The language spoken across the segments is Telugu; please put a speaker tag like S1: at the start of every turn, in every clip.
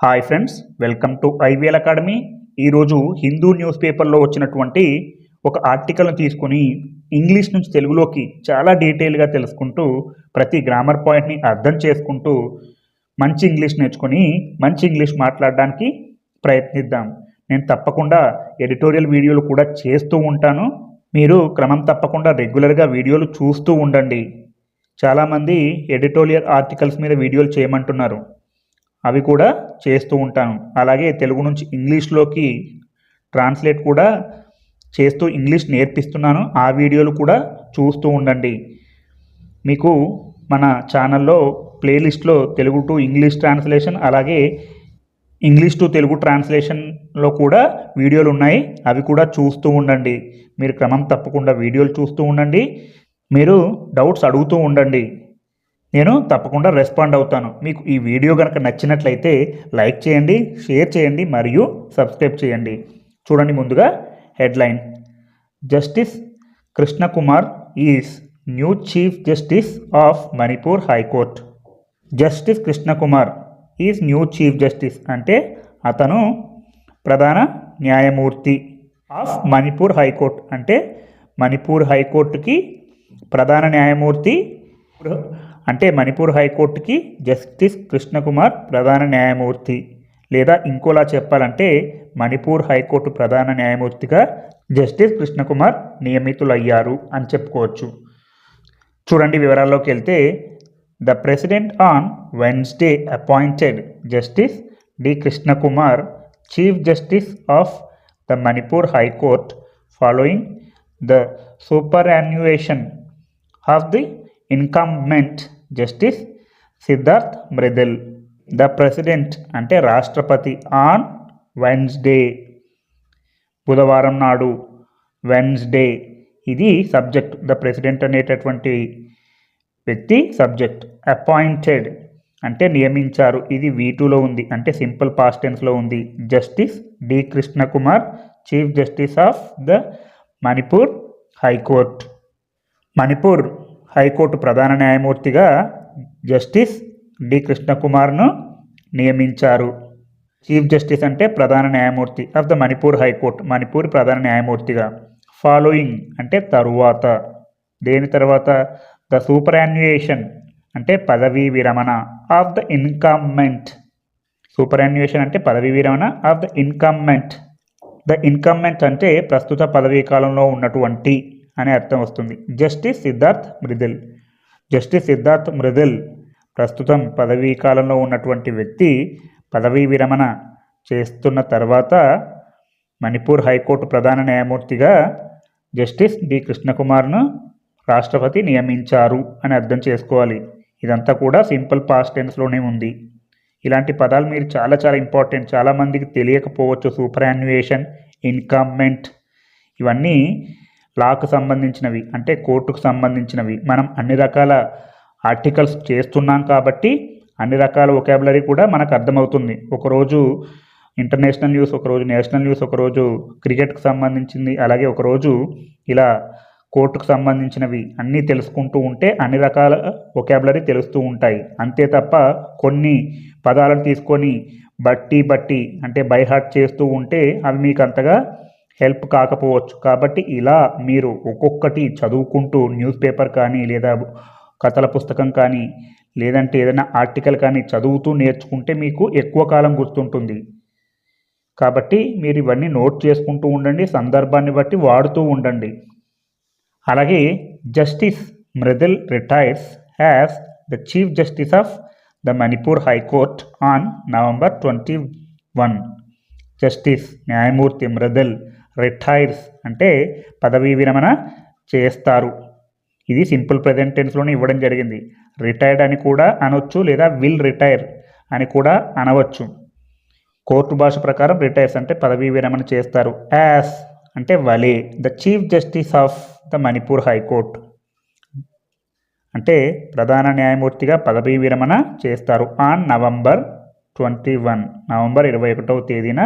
S1: Hi friends welcome to IVL academy. ఈరోజు హిందూ న్యూస్ పేపర్లో వచ్చినటువంటి ఒక ఆర్టికల్ను తీసుకొని ఇంగ్లీష్ నుంచి తెలుగులోకి చాలా డీటెయిల్గా తెలుసుకుంటూ ప్రతి గ్రామర్ పాయింట్ని అర్థం చేసుకుంటూ మంచి ఇంగ్లీష్ నేర్చుకొని మంచి ఇంగ్లీష్ మాట్లాడడానికి ప్రయత్నిద్దాం. నేను తప్పకుండా ఎడిటోరియల్ వీడియోలు కూడా చేస్తూ ఉంటాను. మీరు క్రమం తప్పకుండా రెగ్యులర్గా వీడియోలు చూస్తూ ఉండండి. చాలామంది ఎడిటోరియల్ ఆర్టికల్స్ మీద వీడియోలు చేయమంటున్నారు. అవి కూడా చేస్తూ ఉంటాను. అలాగే తెలుగు నుంచి ఇంగ్లీష్లోకి ట్రాన్స్లేట్ కూడా చేస్తూ ఇంగ్లీష్ నేర్పిస్తున్నాను. ఆ వీడియోలు కూడా చూస్తూ ఉండండి. మీకు మన ఛానల్లో ప్లేలిస్ట్లో తెలుగు టు ఇంగ్లీష్ ట్రాన్స్లేషన్ అలాగే ఇంగ్లీష్ టు తెలుగు ట్రాన్స్లేషన్లో కూడా వీడియోలు ఉన్నాయి. అవి కూడా చూస్తూ ఉండండి. మీరు క్రమం తప్పకుండా వీడియోలు చూస్తూ ఉండండి. మీరు డౌట్స్ అడుగుతూ ఉండండి. నేను తప్పకుండా రెస్పాండ్ అవుతాను. మీకు ఈ వీడియో కనుక నచ్చినట్లయితే లైక్ చేయండి షేర్ చేయండి మరియు సబ్స్క్రైబ్ చేయండి. చూడండి ముందుగా headline justice Krishnakumar is new chief justice of Manipur high court justice Krishnakumar is new chief justice అంటే అతను ప్రధాన న్యాయమూర్తి ఆఫ్ మణిపూర్ హైకోర్ట్ అంటే మణిపూర్ హైకోర్టుకి ప్రధాన న్యాయమూర్తి అంటే మణిపూర్ హైకోర్టుకి జస్టిస్ కృష్ణకుమార్ ప్రధాన న్యాయమూర్తి లేదా ఇంకోలా చెప్పాలంటే మణిపూర్ హైకోర్టు ప్రధాన న్యాయమూర్తిగా జస్టిస్ కృష్ణకుమార్ నియమితులయ్యారు అని చెప్పుకోవచ్చు. చూడండి వివరాల్లోకి వెళ్తే the president on Wednesday appointed justice D Krishnakumar chief justice of the Manipur high court following the superannuation of the incumbent justice Siddharth Mridul. The president అంటే రాష్ట్రపతి ఆన్ వెన్స్డే బుధవారం నాడు. వెన్స్డే ఇది సబ్జెక్ట్. ద ప్రెసిడెంట్ అనేటటువంటి వ్యక్తి సబ్జెక్ట్. అపాయింటెడ్ అంటే నియమించారు. ఇది వీటూలో ఉంది. అంటే సింపుల్ పాస్ట్ టెన్స్లో ఉంది. Justice D Krishnakumar chief justice of the Manipur high court. Manipur high court ప్రధాన న్యాయమూర్తిగా జస్టిస్ డి కృష్ణకుమార్ను నియమించారు. చీఫ్ జస్టిస్ అంటే ప్రధాన న్యాయమూర్తి of the Manipur high court Manipur ప్రధాన న్యాయమూర్తిగా. ఫాలోయింగ్ అంటే తరువాత. దేని తర్వాత? ద సూపర్ యాన్యుయేషన్ అంటే పదవీ విరమణ off the incumbent. Super annuation అంటే పదవీ విరమణ of the incumbent. The incumbent అంటే ప్రస్తుత పదవీ కాలంలో ఉన్నటువంటి అనే అర్థం వస్తుంది. జస్టిస్ సిద్ధార్థ్ మృదిల్. జస్టిస్ సిద్ధార్థ్ మృదిల్ ప్రస్తుతం పదవీ కాలంలో ఉన్నటువంటి వ్యక్తి పదవీ విరమణ చేస్తున్న తర్వాత మణిపూర్ హైకోర్టు ప్రధాన న్యాయమూర్తిగా జస్టిస్ డి కృష్ణకుమార్ను రాష్ట్రపతి నియమించారు అని అర్థం చేసుకోవాలి. ఇదంతా కూడా సింపుల్ పాస్ట్ టెన్స్లోనే ఉంది. ఇలాంటి పదాలు మీరు చాలా చాలా ఇంపార్టెంట్ చాలామందికి తెలియకపోవచ్చు. సూపర్ యాన్యుయేషన్ ఇన్కమ్మెంట్ ఇవన్నీ లాకు సంబంధించినవి అంటే కోర్టుకు సంబంధించినవి. మనం అన్ని రకాల ఆర్టికల్స్ చేస్తున్నాం కాబట్టి అన్ని రకాల ఒకాబులరీ కూడా మనకు అర్థమవుతుంది. ఒకరోజు ఇంటర్నేషనల్ న్యూస్ ఒకరోజు నేషనల్ న్యూస్ ఒకరోజు క్రికెట్కి సంబంధించింది అలాగే ఒకరోజు ఇలా కోర్టుకు సంబంధించినవి అన్నీ తెలుసుకుంటూ ఉంటే అన్ని రకాల ఒకాబులరీ తెలుస్తూ ఉంటాయి. అంతే తప్ప కొన్ని పదాలను తీసుకొని బట్టి బట్టి అంటే బై హార్ట్ చేస్తూ ఉంటే అవి మీకు అంతగా హెల్ప్ కాకపోవచ్చు. కాబట్టి ఇలా మీరు ఒక్కొక్కటి చదువుకుంటూ న్యూస్ పేపర్ కానీ లేదా కథల పుస్తకం కానీ లేదంటే ఏదైనా ఆర్టికల్ కానీ చదువుతూ నేర్చుకుంటే మీకు ఎక్కువ కాలం గుర్తుంటుంది. కాబట్టి మీరు ఇవన్నీ నోట్ చేసుకుంటూ ఉండండి సందర్భాన్ని బట్టి వాడుతూ ఉండండి. అలాగే justice Mridul retires has the chief justice of the Manipur high court on November twenty one. Justice న్యాయమూర్తి మృదిల్ రిటైర్స్ అంటే పదవీ విరమణ చేస్తారు. ఇది సింపుల్ ప్రజెంట్ టెన్స్లోనే ఇవ్వడం జరిగింది. రిటైర్డ్ అని కూడా అనొచ్చు లేదా విల్ రిటైర్ అని కూడా అనవచ్చు. కోర్టు భాష ప్రకారం రిటైర్స్ అంటే పదవీ విరమణ చేస్తారు. యాస్ అంటే వలే the chief justice of the Manipur high court అంటే ప్రధాన న్యాయమూర్తిగా పదవీ విరమణ చేస్తారు. On November twenty one November ఇరవై ఒకటవ తేదీన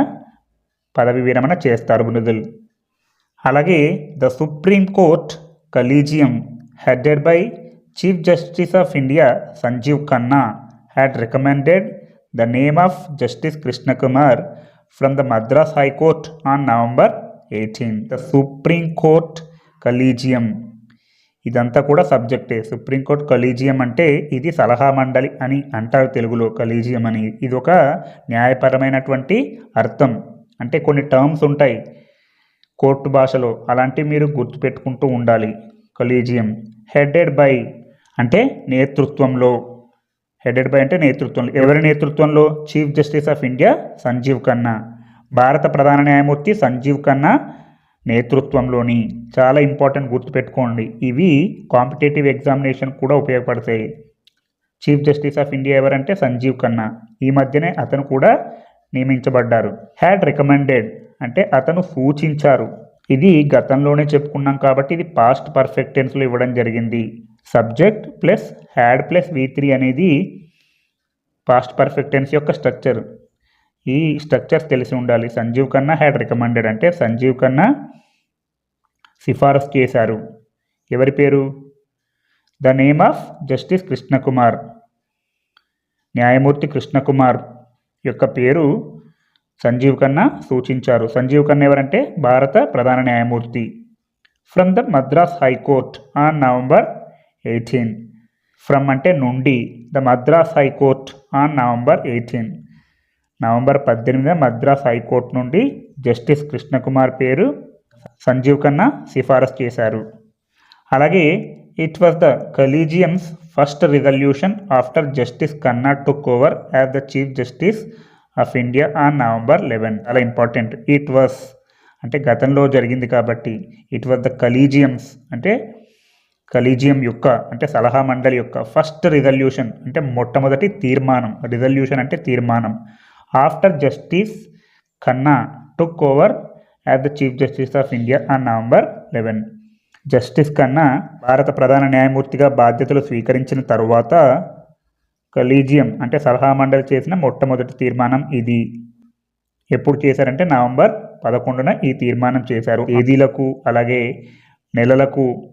S1: పదవి విరమణ చేస్తారు మృదుల్ అలాగే the supreme court collegium headed by chief justice of India Sanjiv Khanna had recommended the name of justice Krishnakumar from the Madras high court on November eighteen the supreme court collegium ఇదంతా కూడా సబ్జెక్టే సుప్రీంకోర్టు కలీజియం అంటే ఇది సలహా మండలి అని అంటారు తెలుగులో. కలీజియం అని. ఇది ఒక న్యాయపరమైనటువంటి అర్థం. అంటే కొన్ని టర్మ్స్ ఉంటాయి. కోర్టు భాషలో అలాంటివి మీరు గుర్తుపెట్టుకుంటూ ఉండాలి. కలీజియం హెడెడ్ బై అంటే నేతృత్వంలో. హెడెడ్ బై అంటే నేతృత్వంలో. ఎవరి నేతృత్వంలో? Chief justice of India Sanjiv Khanna. భారత ప్రధాన న్యాయమూర్తి సంజీవ్ ఖన్నా నేతృత్వంలోని. చాలా ఇంపార్టెంట్ గుర్తుపెట్టుకోండి. ఇవి కాంపిటేటివ్ ఎగ్జామినేషన్ కూడా ఉపయోగపడతాయి. చీఫ్ జస్టిస్ ఆఫ్ ఇండియా ఎవరంటే సంజీవ్ ఖన్నా. ఈ మధ్యనే అతను కూడా నియమించబడ్డారు. హ్యాడ్ రికమెండెడ్ అంటే అతను సూచించారు. ఇది గతంలోనే చెప్పుకున్నాం కాబట్టి ఇది పాస్ట్ పర్ఫెక్ట్ టెన్స్లో ఇవ్వడం జరిగింది. Subject plus had plus V three అనేది పాస్ట్ పర్ఫెక్ట్ టెన్స్ యొక్క స్ట్రక్చర్ ఈ స్ట్రక్చర్స్ తెలిసి ఉండాలి. సంజీవ్ కన్నా హ్యాడ్ రికమెండెడ్ అంటే సంజీవ్ కన్నా సిఫారసు చేశారు. ఎవరి పేరు? The name of justice Krishnakumar న్యాయమూర్తి కృష్ణకుమార్. యొక్క పేరు సంజీవ్ ఖన్నా సూచించారు. సంజీవ్ ఖన్నా ఎవరంటే భారత ప్రధాన న్యాయమూర్తి. From the Madras high court on November eighteen from అంటే నుండి. The Madras high court on November eighteen November పద్దెనిమిది మద్రాస్ హైకోర్టు నుండి జస్టిస్ కృష్ణకుమార్ పేరు సంజీవ్ ఖన్నా సిఫారసు చేశారు. అలాగే it was the collegium's first resolution after justice Khanna took over as the chief justice of India on November eleven అలా ఇంపార్టెంట్ ఇట్ వాస్ అంటే గతంలో జరిగింది కాబట్టి ఇట్ వాస్ ద కలీజియమ్స్ అంటే కలీజియం యొక్క అంటే సలహా మండలి యొక్క ఫస్ట్ రిజల్యూషన్ అంటే మొట్టమొదటి తీర్మానం. రిజల్యూషన్ అంటే తీర్మానం. After justice Khanna took over as the chief justice of India on November eleven justice Khanna భారత ప్రధాన న్యాయమూర్తిగా బాధ్యతలు స్వీకరించిన తరువాత కలీజియం అంటే సలహా మండలి చేసిన మొట్టమొదటి తీర్మానం ఇది. ఎప్పుడు చేశారంటే నవంబర్ పదకొండున ఈ తీర్మానం చేశారు. తేదీలకు అలాగే నెలలకు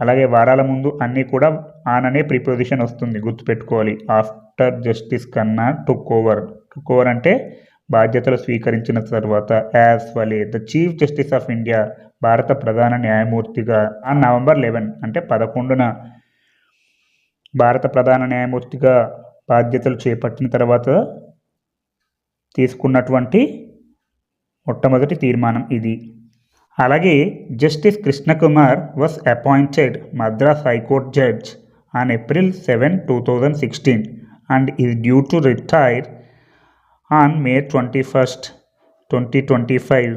S1: అలాగే వారాల ముందు అన్నీ కూడా ఆన్ అనే ప్రిపోజిషన్ వస్తుంది. గుర్తుపెట్టుకోవాలి. After justice Khanna took over took over అంటే బాధ్యతలు స్వీకరించిన తర్వాత. యాజ్ వలే the chief justice of India భారత ప్రధాన న్యాయమూర్తిగా ఆ నవంబర్ లెవెన్ అంటే పదకొండున భారత ప్రధాన న్యాయమూర్తిగా బాధ్యతలు చేపట్టిన తర్వాత తీసుకున్నటువంటి మొట్టమొదటి తీర్మానం ఇది. అలాగే justice Krishnakumar was appointed Madras high court judge on April seven two thousand sixteen and is due to retire on May twenty first twenty twenty five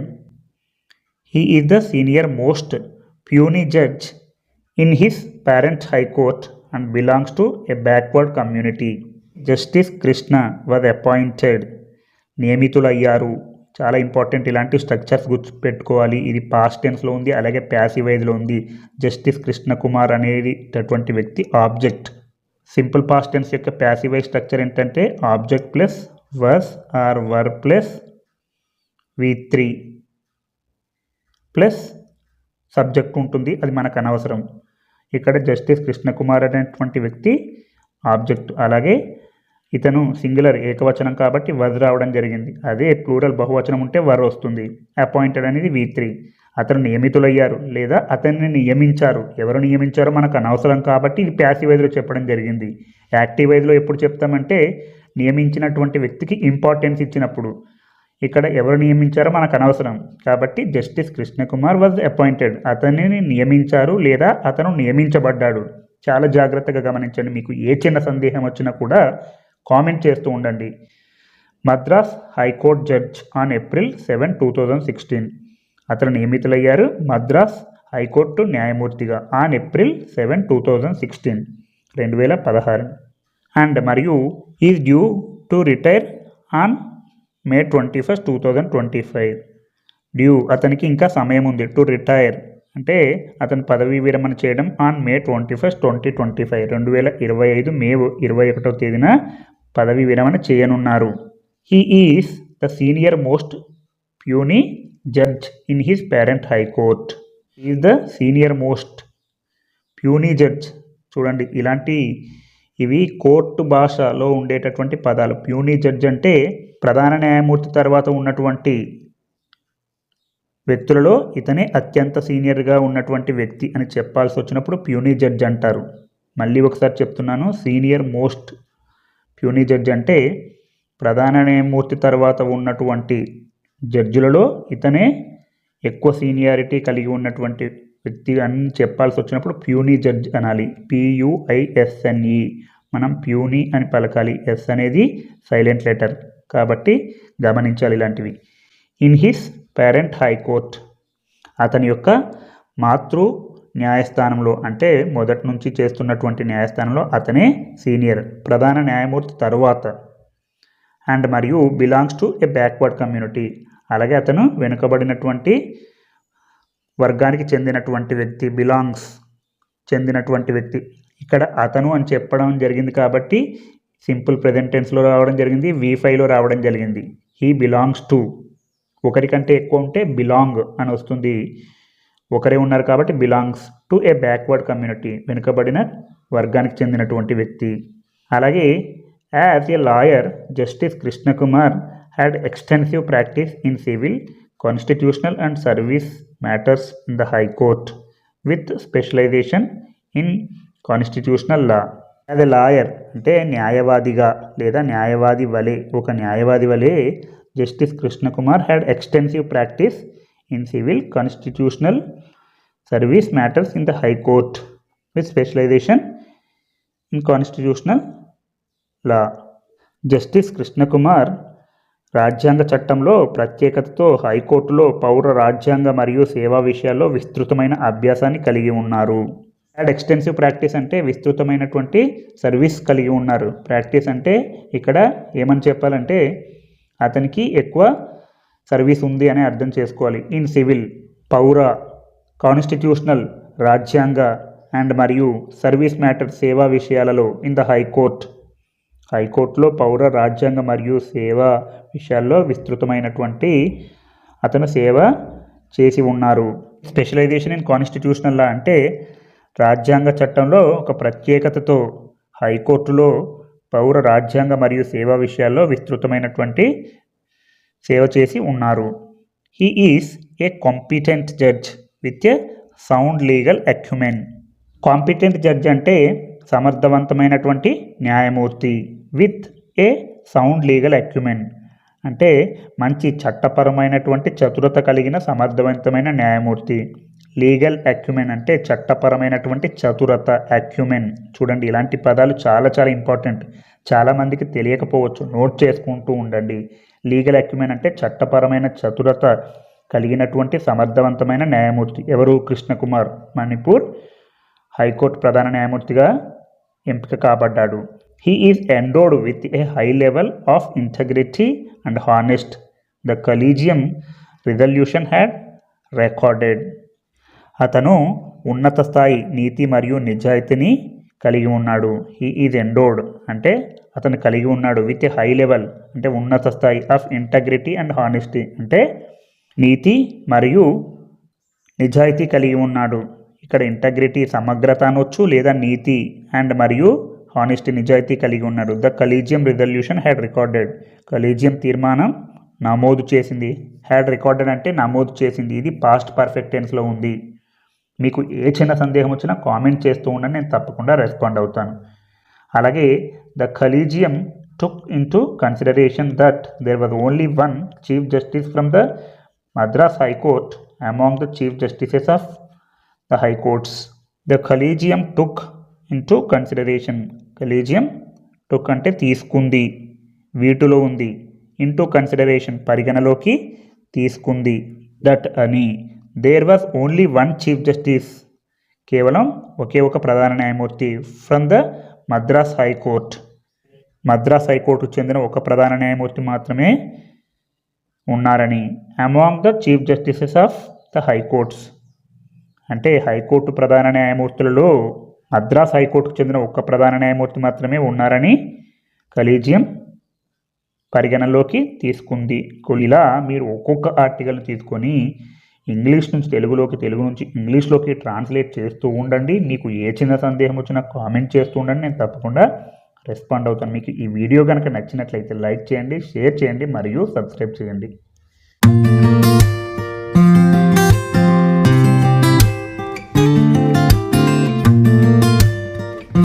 S1: He is the senior most puny judge in his parent high court and belongs to a backward community. Justice Krishna was appointed నియమితులు అయ్యారు చాలా ఇంపార్టెంట్ ఇలాంటి స్ట్రక్చర్స్ గుర్తుపెట్టుకోవాలి. ఇది పాస్ట్ టెన్స్లో ఉంది అలాగే ప్యాసివైజ్లో ఉంది. జస్టిస్ కృష్ణ కుమార్ అనేటటువంటి వ్యక్తి ఆబ్జెక్ట్ సింపుల్ పాస్ట్ టెన్స్ యొక్క ప్యాసివైజ్ స్ట్రక్చర్ ఏంటంటే object plus was or were plus V three plus subject ఉంటుంది అది మనకు అనవసరం. ఇక్కడ జస్టిస్ కృష్ణకుమార్ అనేటువంటి వ్యక్తి ఆబ్జెక్ట్. అలాగే ఇతను సింగులర్ ఏకవచనం కాబట్టి వజ్ రావడం జరిగింది. అదే ప్లూరల్ బహువచనం ఉంటే వర్ వస్తుంది. అపాయింటెడ్ అనేది వి త్రీ. అతను నియమితులయ్యారు లేదా అతన్ని నియమించారు. ఎవరు నియమించారో మనకు అనవసరం కాబట్టి ఇది ప్యాసివైజ్లో చెప్పడం జరిగింది. యాక్టివ్ వైజ్లో ఎప్పుడు చెప్తామంటే నియమించినటువంటి వ్యక్తికి ఇంపార్టెన్స్ ఇచ్చినప్పుడు. ఇక్కడ ఎవరు నియమించారో మనకు అనవసరం. కాబట్టి జస్టిస్ కృష్ణకుమార్ వాజ్ అపాయింటెడ్ అతనిని నియమించారు లేదా అతను నియమించబడ్డాడు. చాలా జాగ్రత్తగా గమనించండి. మీకు ఏ చిన్న సందేహం వచ్చినా కూడా కామెంట్ చేస్తూ ఉండండి. Madras high court judge on April seven two thousand sixteen. అతను నియమితులయ్యారు మద్రాస్ హైకోర్టు న్యాయమూర్తిగా on April seven two thousand sixteen రెండు వేల పదహారు. అండ్ మరియు is due to retire on May twenty first two thousand twenty five. Due. అతనికి ఇంకా సమయం ఉంది టు రిటైర్. అంటే అతను పదవీ విరమణ చేయడం on May twenty first twenty twenty five. రెండు వేల ఇరవై ఐదు మే ఇరవై ఒకటో తేదీన పదవీ విరమణ చేయనున్నారు. He is the senior most puisne judge in his parent high court is the senior most puisne judge చూడండి ఇలాంటి ఇవి కోర్టు భాషలో ఉండేటటువంటి పదాలు. ప్యూనీ జడ్జ్ అంటే ప్రధాన న్యాయమూర్తి తర్వాత ఉన్నటువంటి వ్యక్తులలో ఇతనే అత్యంత సీనియర్గా ఉన్నటువంటి వ్యక్తి అని చెప్పాల్సి వచ్చినప్పుడు ప్యూనీ జడ్జ్ అంటారు. మళ్ళీ ఒకసారి చెప్తున్నాను సీనియర్ మోస్ట్ ప్యూనీ జడ్జ్ అంటే ప్రధాన న్యాయమూర్తి తర్వాత ఉన్నటువంటి జడ్జులలో ఇతనే ఎక్కువ సీనియారిటీ కలిగి ఉన్నటువంటి వ్యక్తి అని చెప్పాల్సి వచ్చినప్పుడు ప్యూనీ జడ్జ్ అనాలి. పియుఐఎస్ఎన్ఈ మనం ప్యూనీ అని పలకాలి. ఎస్ అనేది సైలెంట్ లెటర్. కాబట్టి గమనించాలి ఇలాంటివి. ఇన్ హిస్ పేరెంట్ హైకోర్ట్ అతని యొక్క మాతృ న్యాయస్థానంలో అంటే మొదటి నుంచి చేస్తున్నటువంటి న్యాయస్థానంలో అతనే సీనియర్ ప్రధాన న్యాయమూర్తి తరువాత. అండ్ మరియు belongs to a backward community. అలాగే అతను వెనుకబడినటువంటి వర్గానికి చెందినటువంటి వ్యక్తి బిలాంగ్స్ చెందినటువంటి వ్యక్తి. ఇక్కడ అతను అని చెప్పడం జరిగింది కాబట్టి సింపుల్ ప్రజెంట్ టెన్స్లో రావడం జరిగింది వి ఫైవ్లో రావడం జరిగింది. He belongs to. ఒకరికంటే ఎక్కువ ఉంటే బిలాంగ్ అని వస్తుంది. ఒకరే ఉన్నారు కాబట్టి belongs to a backward community వెనుకబడిన వర్గానికి చెందినటువంటి వ్యక్తి. అలాగే as a lawyer justice Krishnakumar had extensive practice in civil constitutional and service matters in the high court with specialisation in constitutional law as a lawyer అంటే న్యాయవాదిగా లేదా న్యాయవాది వలె ఒక న్యాయవాది వలె justice Krishnakumar had extensive practice in civil constitutional service matters in the high court with specialisation in constitutional law justice Krishnakumar రాజ్యాంగ చట్టంలో ప్రత్యేకతతో హైకోర్టులో పౌర రాజ్యాంగ మరియు సేవా విషయాల్లో విస్తృతమైన అభ్యాసాన్ని కలిగి ఉన్నారు. అండ్ ఎక్స్టెన్సివ్ ప్రాక్టీస్ అంటే విస్తృతమైనటువంటి సర్వీస్ కలిగి ఉన్నారు. ప్రాక్టీస్ అంటే ఇక్కడ ఏమని చెప్పాలంటే అతనికి ఎక్కువ సర్వీస్ ఉంది అని అర్థం చేసుకోవాలి. ఇన్ సివిల్ పౌర కాన్స్టిట్యూషనల్ రాజ్యాంగ అండ్ మరియు సర్వీస్ మ్యాటర్ సేవా విషయాలలో ఇన్ ద హైకోర్ట్. హైకోర్టులో పౌర రాజ్యాంగ మరియు సేవా విషయాల్లో విస్తృతమైనటువంటి అతను సేవ చేసి ఉన్నారు. స్పెషలైజేషన్ ఇన్ కాన్స్టిట్యూషనల్ లా అంటే రాజ్యాంగ చట్టంలో ఒక ప్రత్యేకతతో హైకోర్టులో పౌర రాజ్యాంగ మరియు సేవా విషయాల్లో విస్తృతమైనటువంటి సేవ చేసి ఉన్నారు. He is a competent judge with a sound legal acumen competent judge అంటే సమర్థవంతమైనటువంటి న్యాయమూర్తి. With a sound legal acumen అంటే మంచి చట్టపరమైనటువంటి చతురత కలిగిన సమర్థవంతమైన న్యాయమూర్తి. లీగల్ అక్యుమెన్ అంటే చట్టపరమైనటువంటి చతురత అక్యుమెన్ చూడండి ఇలాంటి పదాలు చాలా చాలా ఇంపార్టెంట్. చాలామందికి తెలియకపోవచ్చు. నోట్ చేసుకుంటూ ఉండండి. లీగల్ అక్యుమెన్ అంటే చట్టపరమైన చతురత కలిగినటువంటి సమర్థవంతమైన న్యాయమూర్తి. ఎవరు? కృష్ణకుమార్ మణిపూర్ హైకోర్టు ప్రధాన న్యాయమూర్తిగా ఎంపిక కాబడ్డాడు. He is endowed with a high level of integrity and honest the collegium resolution had recorded అతను ఉన్నత స్థాయి నీతి మరియు నిజాయితీని కలిగి ఉన్నాడు. హీ ఈజ్ ఎండోడ్ అంటే అతను కలిగి ఉన్నాడు విత్ ఏ హై లెవెల్ అంటే ఉన్నత స్థాయి ఆఫ్ ఇంటగ్రిటీ అండ్ హానెస్టీ అంటే నీతి మరియు నిజాయితీ కలిగి ఉన్నాడు. ఇక్కడ ఇంటగ్రిటీ సమగ్రత అనొచ్చు లేదా నీతి అండ్ మరియు ఆనెస్టీ నిజాయితీ కలిగి ఉన్నాడు. The collegium resolution had recorded collegium తీర్మానం నమోదు చేసింది. హ్యాడ్ రికార్డెడ్ అంటే నమోదు చేసింది. ఇది పాస్ట్ పర్ఫెక్ట్ టెన్స్లో ఉంది. మీకు ఏ చిన్న సందేహం వచ్చినా కామెంట్ చేస్తూ ఉండండి నేను తప్పకుండా రెస్పాండ్ అవుతాను. అలాగే the collegium took into consideration that there was only one chief justice from the Madras high court among the chief justices of the high courts the collegium took into consideration collegium took అంటే తీసుకుంది. వీటిలో ఉంది ఇంటూ కన్సిడరేషన్ పరిగణలోకి తీసుకుంది. దట్ అని. There was only one chief justice కేవలం ఒకే ఒక ప్రధాన న్యాయమూర్తి from the Madras high court Madras హైకోర్టుకు చెందిన ఒక ప్రధాన న్యాయమూర్తి మాత్రమే ఉన్నారని. Among the chief justices of the high courts అంటే హైకోర్టు ప్రధాన న్యాయమూర్తులలో మద్రాస్ హైకోర్టుకు చెందిన ఒక్క ప్రధాన న్యాయమూర్తి మాత్రమే ఉన్నారని కలీజియం పరిగణలోకి తీసుకుంది. ఇలా మీరు ఒక్కొక్క ఆర్టికల్ని తీసుకొని ఇంగ్లీష్ నుంచి తెలుగులోకి తెలుగు నుంచి ఇంగ్లీష్లోకి ట్రాన్స్లేట్ చేస్తూ ఉండండి. మీకు ఏ చిన్న సందేహం వచ్చినా కామెంట్ చేస్తూ ఉండండి. నేను తప్పకుండా రెస్పాండ్ అవుతాను. మీకు ఈ వీడియో కనుక నచ్చినట్లయితే లైక్ చేయండి షేర్ చేయండి మరియు సబ్స్క్రైబ్ చేయండి.